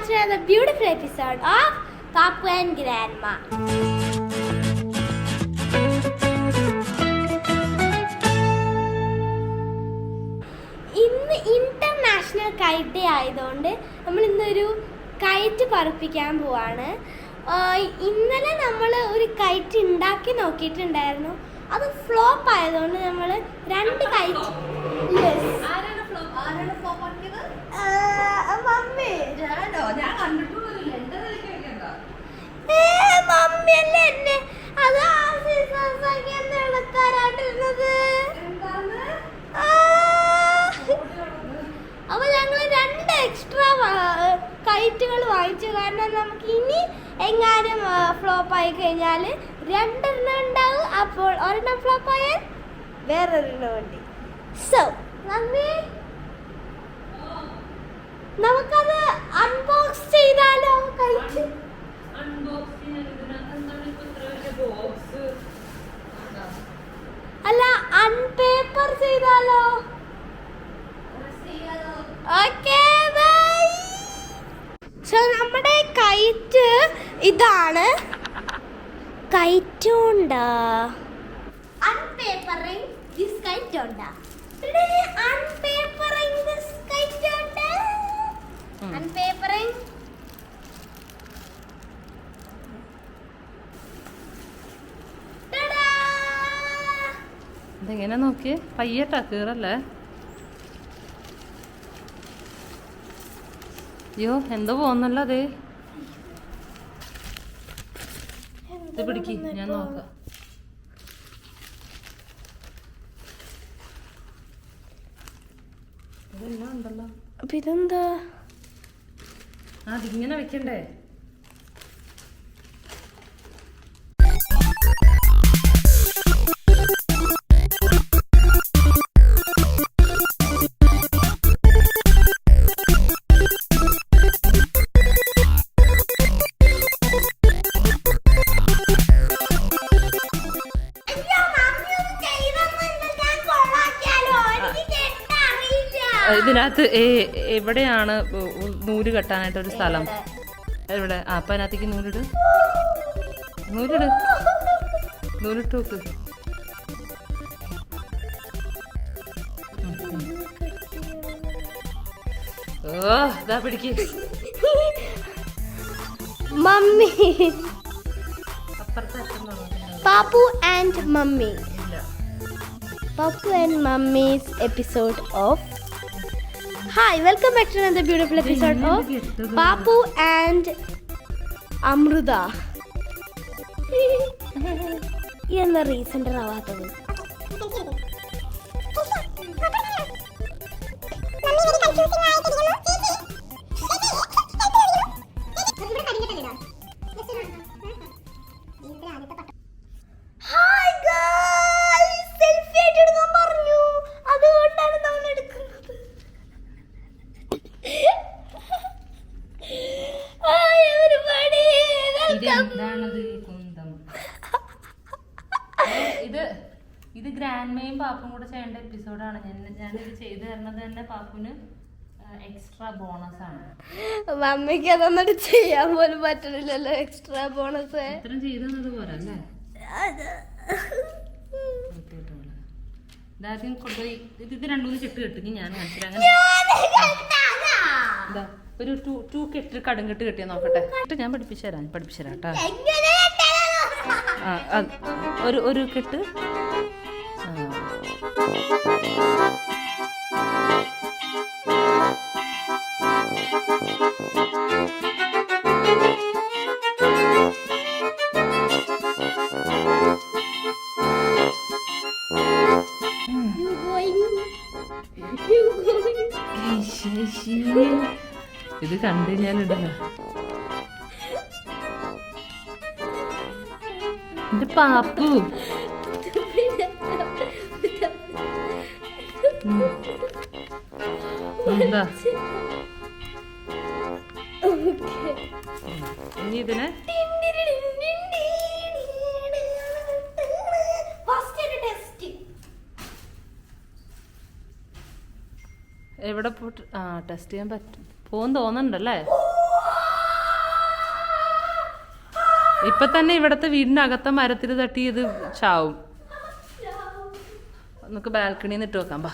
to another beautiful episode of Papu and Grandma. ഇന്ന് international kite day ആയതുകൊണ്ട് നമ്മൾ ഇന്നൊരു കൈറ്റ് പറപ്പിക്കാൻ പോവാണ് ഇന്നലെ നമ്മൾ ഒരു കൈറ്റ് ഉണ്ടാക്കി നോക്കിയിട്ടുണ്ടായിരുന്നു അത് ഫ്ലോപ്പ് ആയതുകൊണ്ട് നമ്മൾ രണ്ട് കയറ്റ്? മമ്മി. മമ്മിയല്ലേ എന്നെ? അത്? അപ്പൊ ഞങ്ങൾ രണ്ട് എക്സ്ട്രാ കൈറ്റുകൾ വാങ്ങിച്ചു. കാരണം നമുക്ക് ഇനി എങ്ങാനും ഫ്ലോപ്പ് ആയി കഴിഞ്ഞാൽ രണ്ടെണ്ണം ഉണ്ടാവും. അപ്പോൾ ഒരെണ്ണം ഫ്ലോപ്പ് ആയാൽ വേറൊരെണ്ണം ഉണ്ട്. സോ മമ്മി നമുക്കത് അൺബോക്സ് ചെയ്താലോ? കൈറ്റ് Unboxing എന്തിനാ? എന്താണ് ഇപ്പൊ ഇത്ര വലിയ box? അതാ. അല്ല അൺപേപ്പർ ചെയ്താലോ അത് ചെയ്യാലോ? ഓക്കേ ബൈ സോ നമ്മുടെ കൈറ്റ് ഇതാണ് ഇതെങ്ങനെ നോക്കിയേ? പയ്യട്ടാ കീറല്ലേ? അയ്യോ എന്തോ പോകുന്നല്ലോ അതെ. ഇത് പിടിക്ക് ഞാൻ നോക്കാം. ആ അതിങ്ങനെ വെക്കണ്ടേ? ഇതിനകത്ത് ഏ- എവിടെയാണ് നൂൽ കെട്ടാനായിട്ട് ഒരു സ്ഥലം? എവിടെ? ആ അപ്പൊ അതിനകത്തേക്ക് നൂലിട്. നൂലിട്. നൂലിട്ട് നോക്ക്. ഓ ഇതാ പിടിക്ക്. Mummy. Papu and mummy. Papu and mummy's episode of hi welcome back to another beautiful episode of Papu and Amrita എന്ന റീസെന്റ് ആവാത്തത് ഇത് ഇത് ഗ്രാൻഡ്മയും പാപ്പും കൂടെ ചെയ്യേണ്ട എപ്പിസോഡാണ് ഞാൻ ഞാനിത് ചെയ്തു തരുന്നത് തന്നെ പാപ്പുന് എക്സ്ട്രാ ബോണസ് ആണ്. മമ്മിക്ക് അതൊന്നും ചെയ്യാൻ പോലും പറ്റണില്ലല്ലോ എക്സ്ട്രാ ബോണസ് ഇത്രയും ചെയ്തു തന്നത് പോരാ അല്ലേ ഇതാദ്യം കൊണ്ടുപോയി. ഇത് ഇത് രണ്ടുമൂന്ന് ചെട്ട് കെട്ടിക്ക് ഞാൻ മനസ്സിലാകാൻ ഒരു ടു ടു കെട്ട് കടും കെട്ട് കെട്ടിയാ നോക്കട്ടെ. കെട്ട് ഞാൻ പഠിപ്പിച്ചു തരാം പഠിപ്പിച്ചു തരാം കേട്ടോ. ഒരു ഒരു കെട്ട്. ഇത് കണ്ടു കഴിഞ്ഞാലുണ്ടല്ലോ പാപ്പു. എന്താ. ഇനി ഇതിനെ. എവിടെ പോട്ട് ആ ടെസ്റ്റ് ചെയ്യാൻ പറ്റും പോകും തോന്നുന്നുണ്ടല്ലേ ഇപ്പൊ തന്നെ ഇവിടത്തെ വീടിന്റെ അകത്തെ മരത്തിൽ തട്ടി ഇത് ചാവും. നമുക്ക് ബാൽക്കണിന്ന് ഇട്ട് വെക്കാം പാ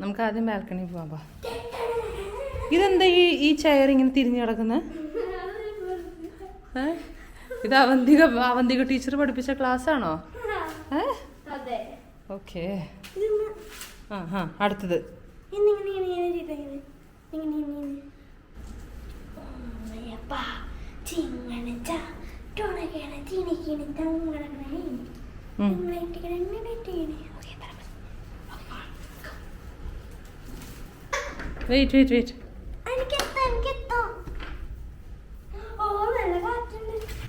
നമുക്ക് ആദ്യം ബാൽക്കണി പോവാം പാ ഇതെന്താ ഈ ഈ ചെയർ ഇങ്ങനെ തിരിഞ്ഞു കിടക്കുന്നത്? ഇത് അവന്തിക അവന്തിക ടീച്ചർ പഠിപ്പിച്ച ക്ലാസ് ആണോ ഏ? ഓക്കേ. ആ ആ അടുത്തത്. ഇന്നിങ്ങനെ ഇങ്ങനെ ചെയ്തിങ്ങനെ. ഇങ്ങനെ ഇങ്ങനെ ചിങ്ങനച്ച, ടൊണകേണ, ചിണിക്കിണി, തങ്ങണകണേ. ഉം. ഇങ്ങനെ ഇട്ടിങ്ങനെ, ഇങ്ങനെ ഇട്ടിങ്ങനെ. ഓക്കേ, പറ. Wait wait wait.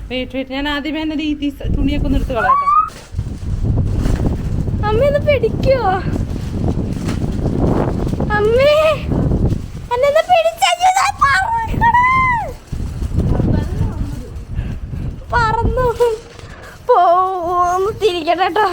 Wait wait ഞാൻ ആദ്യമേ തന്നെ ഈ തുണിയൊക്കെ ഒന്ന് എടുത്ത് കളയാം അമ്മ ഒന്ന് പിടിച്ചു പറന്നു. പോന്ന് തിരിക്കട്ടെ കേട്ടോ.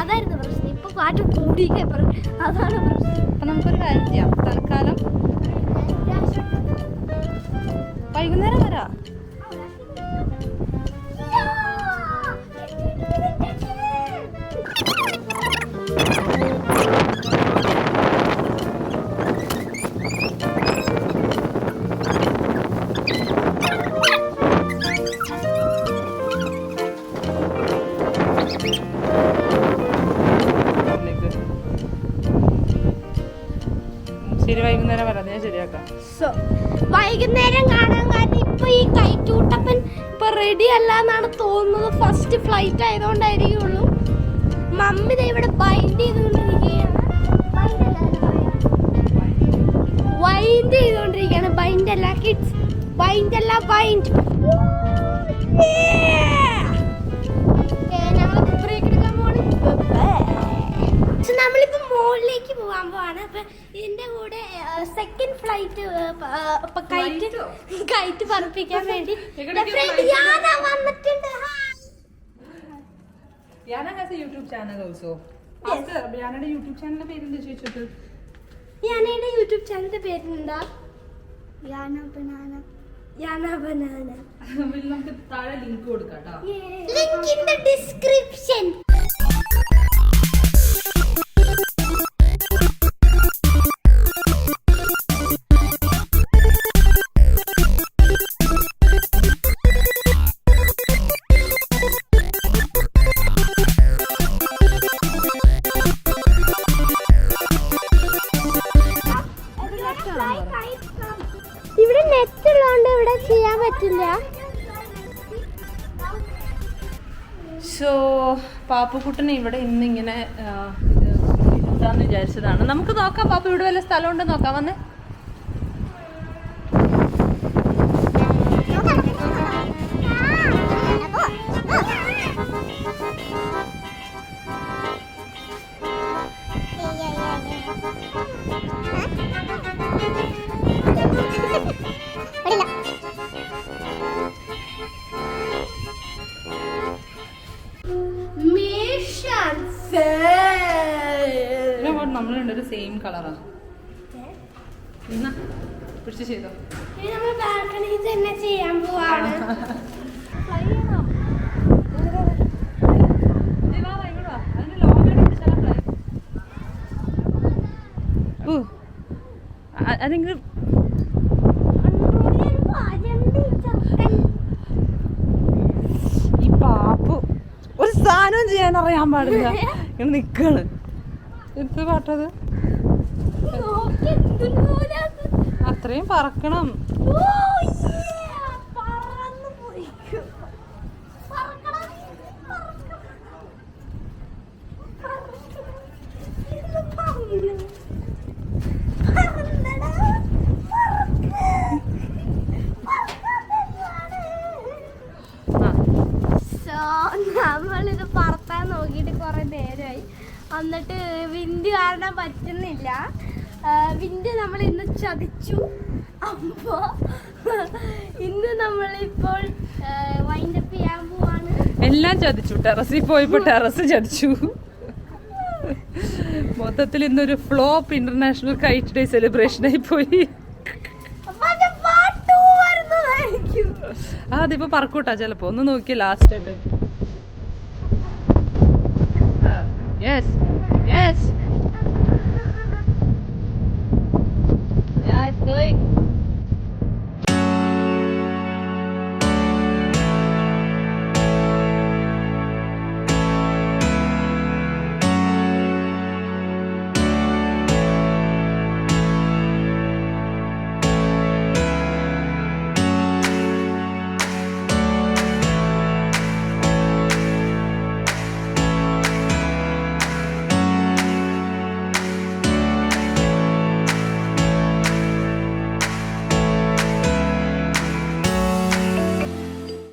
അതായിരുന്നു പ്രശ്നം. ഇപ്പൊ കാറ്റ് കൂടി അതാണ് പ്രശ്നം. അപ്പൊ നമുക്കൊരു കാര്യം ചെയ്യാം. തൽക്കാലം വൈകുന്നേരം വരാം. വൈകുന്നേരം ശരിയാക്കാം. സോ വൈകുന്നേരം കാണാൻ കാരണം ഇപ്പൊ ഈ കൈറ്റൂട്ടപ്പൻ ഇപ്പൊ റെഡി അല്ല എന്നാണ് തോന്നുന്നത്. ഫസ്റ്റ് ഫ്ലൈറ്റ് ആയതുകൊണ്ടായിരിക്കുള്ളൂ. മമ്മി ഇവിടെ ബൈൻഡ് ചെയ്തുകൊണ്ടിരിക്കുകയാണ്. വൈൻഡ് ചെയ്തുകൊണ്ടിരിക്കുകയാണ്. ബൈൻഡ് അല്ല കിഡ്സ് ബൈൻഡ് അല്ല ബൈൻഡ് നമ്മളിപ്പോ മുകളിലേക്ക് പോകാൻ പോവാണ്. അപ്പൊ ഇതിന്റെ കൂടെ സെക്കൻഡ് ഫ്ലൈറ്റ് കയറ്റ് കയറ്റ് പറപ്പിക്കാൻ വേണ്ടി. വന്നിട്ടുണ്ട്. Yana has a YouTube channel also യാനയുടെ YouTube ചാനലിന്റെ പേരെന്താ ചോദിച്ചിട്ട്? യാനയുടെ യൂട്യൂബ് ചാനലിന്റെ പേരെന്താ? യാന ബനാന. യാന ബനാന. നമുക്ക് താഴെ ലിങ്ക് കൊടുക്കാം ലിങ്ക് ഇൻ ദ ഡിസ്ക്രിപ്ഷൻ പറ്റില്ല. സോ പാപ്പുക്കുട്ടനെ ഇവിടെ ഇന്നിങ്ങനെ ഇരുത്താന്ന് വിചാരിച്ചതാണ്. നമുക്ക് നോക്കാം പാപ്പ ഇവിടെ വല്ല സ്ഥലമുണ്ട് നോക്കാം. വന്നേ. നമ്മൾ രണ്ടൊരു സെയിം കളറാ എന്നാ? പിടിച്ച് ചെയ്തോ. ചെയ്യാൻ പോവാണ്. അതെങ്കിലും ഈ പാപ്പു. ഒരു സാധനവും ചെയ്യാൻ അറിയാൻ പാടില്ല. ഇങ്ങനെ നിക്കാണ്. എന്ത് പാട്ടത്? അത്രയും പറക്കണം. എന്നിട്ട് വിൻഡ് കാരണം പറ്റുന്നില്ല. വിൻഡ് നമ്മൾ ഇന്ന് ചതിച്ചു. അപ്പോൾ ഇന്ന് നമ്മളിപ്പോൾ വൈൻഡപ്പ് ചെയ്യാൻ പോവാണ്. എല്ലാം ചതിച്ചു. ടെറസിൽ പോയിപ്പോ ടെറസ് ചതിച്ചു. മൊത്തത്തിൽ ഇന്നൊരു flop international kite day celebration ആയി പോയി. ആ അതിപ്പോ പറക്കൂട്ടാ. ചിലപ്പോ ഒന്ന് നോക്കിയ ലാസ്റ്റ് ആയിട്ട്. Yes. Yes. Yeah, it's.